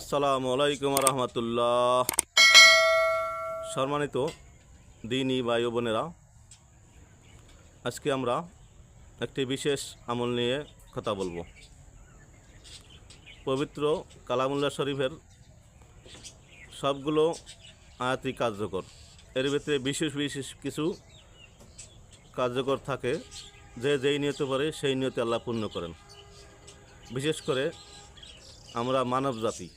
আসসালামু আলাইকুম রহমতুল্লাহ। সম্মানিত দিনী ভাই বোনেরা, আজকে আমরা একটি বিশেষ আমল নিয়ে কথা বলব। পবিত্র কালামুল্লাহ শরীফের সবগুলো আয়াতই কার্যকর। এর ভিতরে বিশেষ বিশেষ কিছু কার্যকর থাকে, যে যেই নিয়ত পারে সেই নিয়তে আল্লাহ পূর্ণ করেন। বিশেষ করে আমরা মানব জাতি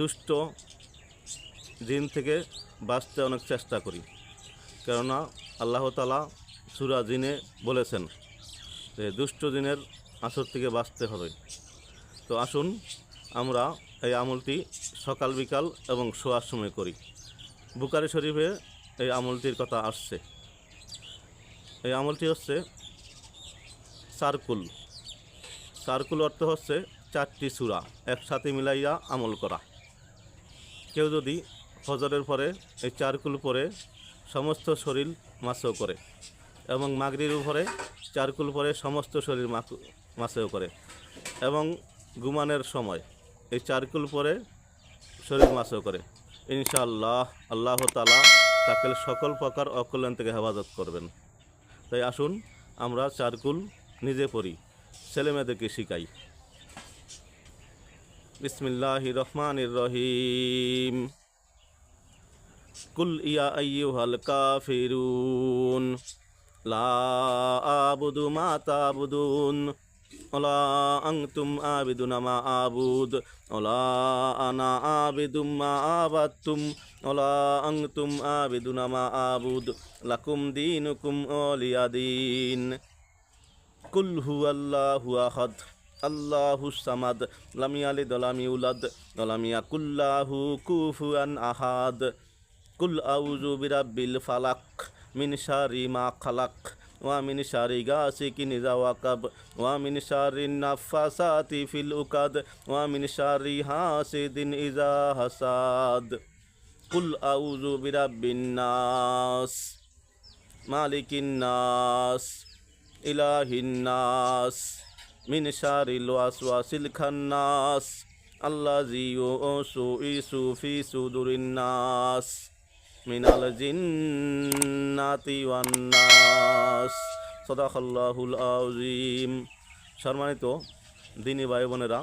দুষ্ট জিন থেকে বাঁচতে অনেক চেষ্টা করি। কেননা আল্লাহ তালা সুরা জিনে বলেছেন যে, দুষ্ট জিনের আসর থেকে বাঁচতে হবে। তো আসুন আমরা এই আমলটি সকাল, বিকাল এবং শোয়ার সময় করি। বুকারি শরীফে এই আমলটির কথা আসছে। এই আমলটি হচ্ছে সার্কুল। সার্কুল অর্থ হচ্ছে চারটি সূরা, একসাথে মিলাইয়া আমল করা। কেউ যদি ফজরের পরে, এই চারকুল পরে সমস্ত শরীর মাসেও করে এবং মাগরির উপরে চারকুল পরে সমস্ত শরীর মাসেও করে এবং ঘুমানোর সময় এই চারকুল পরে শরীর মাসেও করে। ইনশাআল্লাহ আল্লাহ তালা তাকে সকল প্রকার অকল্যাণ থেকে হেফাজত করবেন। তাই আসুন, আমরা চারকুল নিজে পড়ি, ছেলেমেয়েদেরকে শিখাই। বিসমিল্লাহ রহমান রহিম কুল ইয়া আইয়ুহাল কাফিরুন। লা আবুদু মা তাবুদুন। ওলা আনতুম আবিদুনা মা আবুদ। ওলা আনা আবিদুম মা আবাদতুম। ওলা আনতুম আবিদুনা মা আবুদ। লাকুম দীনুকুম ওলিয়া দিন। কুল হু আল্লাহু আহাদ। আল্লাহু সামাদ, লাম ইয়ালিদ ওয়ালাম ইউলাদ ওয়ালাম ইয়াকুল্লাহু কুফুয়ান আহাদ। কুল আউযু বিরাব্বিল ফালাক, মিন শারি মা খালাক, ওয়া মিন শারি গাসিকিন ইযা ওয়াকাব, ওয়া মিন শারি নাফাসাতি ফিল উকাদ, ওয়া মিন শারি হাসিদিন ইযা হাসাদ। কুল আউযু বিরাব্বিন নাস, মালিকিন নাস, ইলাহিন নাস। মিন শারিল ওয়াসওয়াসিল খান্নাস, আল্লাযী ইউসু ফি সুদুরিন নাস, মিনাল জিন্নাতি ওয়ান নাস। সাদাকাল্লাহুল আযীম। সম্মানিত দিনী ভাই বোনেরা,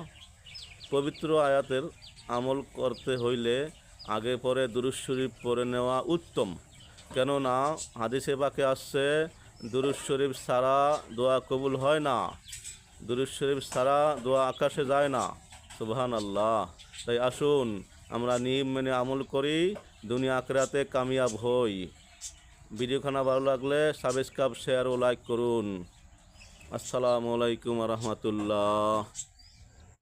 পবিত্র আয়াতের আমল করতে হইলে আগে পরে দুরুজ শরীফ পড়ে নেওয়া উত্তম। কেননা হাদিসে পাকে আসছে দুরুজ শরীফ ছাড়া দোয়া কবুল হয় না। দুরুজ শরীফ সারা দোয়া আকাশে যায় না। সুবহান আল্লাহ তাই আসুন, আমরা নিয়ম মেনে আমল করি, দুনিয়া আখরাতে কামিয়াব হই। ভিডিওখানা ভালো লাগলে সাবস্ক্রাইব শেয়ার ও লাইক করুন। আসসালামু আলাইকুম রহমতুল্লাহ।